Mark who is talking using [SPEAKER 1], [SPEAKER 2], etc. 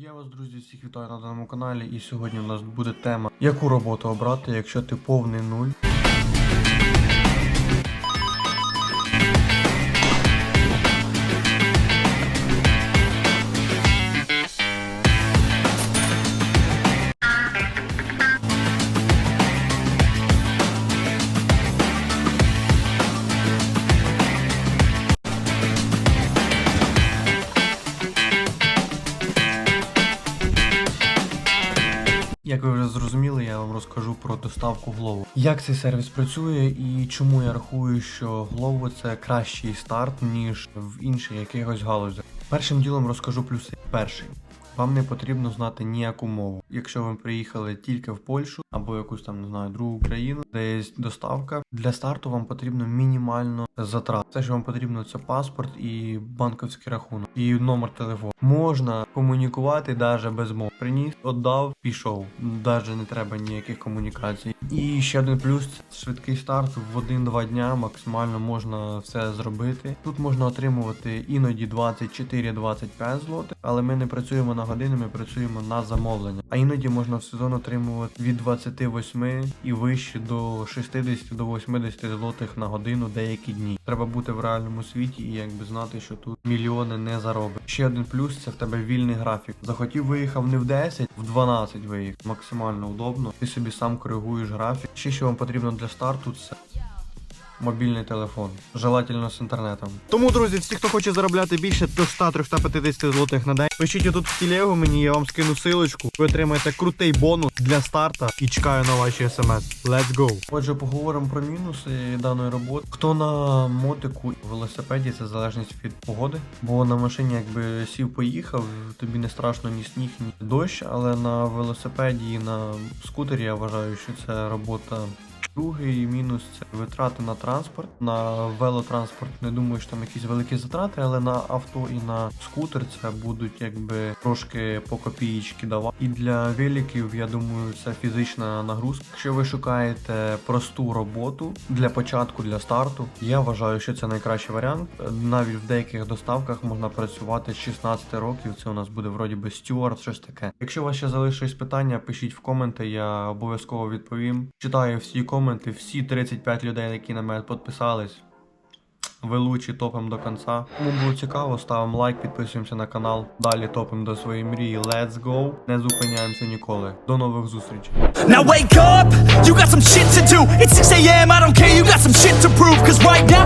[SPEAKER 1] Я вас, друзі, всіх вітаю на даному каналі, і сьогодні у нас буде тема, яку роботу обрати, якщо ти повний нуль. Як ви вже зрозуміли, я вам розкажу про доставку Glovo. Як цей сервіс працює і чому я рахую, що Glovo це кращий старт, ніж в інших якихось галузях. Першим ділом розкажу плюси. Перший. Вам не потрібно знати ніяку мову. Якщо ви приїхали тільки в Польщу або якусь там не знаю другу країну, де є доставка. Для старту вам потрібно мінімально затрат. Все, що вам потрібно, це паспорт і банківський рахунок, і номер телефону. Можна комунікувати навіть без мов. Приніс, віддав, пішов. Навіть не треба ніяких комунікацій. І ще один плюс швидкий старт в 1-2 дня. Максимально можна все зробити. Тут можна отримувати іноді 24-25 злотих, але ми не працюємо на години, ми працюємо на замовлення. А іноді можна в сезон отримувати від 28 і вище до 60 до 80 злотих на годину деякі дні. Треба бути в реальному світі і якби знати, що тут мільйони не заробить. Ще один плюс це в тебе вільний графік. Захотів виїхав не в 10, в 12 виїхав. Максимально удобно. Ти собі сам коригуєш графік. Ще що вам потрібно для старту, це мобільний телефон, желательно з інтернетом. Тому, друзі, всі, хто хоче заробляти більше до 100-350 злотих на день, пишіть тут в телегу мені, я вам скину силочку. Ви отримаєте крутий бонус для старта і чекаю на ваші смс. Let's go! Отже, поговоримо про мінуси даної роботи. Хто на мотику велосипеді, це залежність від погоди. Бо на машині, якби сів, поїхав, тобі не страшно ні сніг, ні дощ, але на велосипеді і на скутері я вважаю, що це робота Другий мінус це витрати на транспорт. На велотранспорт не думаю, що там якісь великі затрати, але на авто і на скутер це будуть якби трошки по копієчки давати. І для великів, я думаю, це фізична нагрузка. Якщо ви шукаєте просту роботу для початку, для старту, я вважаю, що це найкращий варіант. Навіть в деяких доставках можна працювати з 16 років. Це у нас буде вроді би стюард, щось таке. Якщо у вас ще залишились питання, пишіть в коменти, я обов'язково відповім. Читаю всі коменти, всі 35 людей, які на мене підписались. Вилучі топим до кінця. Кому було цікаво, ставимо лайк, підписуємося на канал. Далі топим до своєї мрії. Let's go! Не зупиняємося ніколи. До нових зустрічей.
[SPEAKER 2] Now wake up, you got some shit to do. It's 6 a.m., I don't care, you got some shit to prove. Cause right now,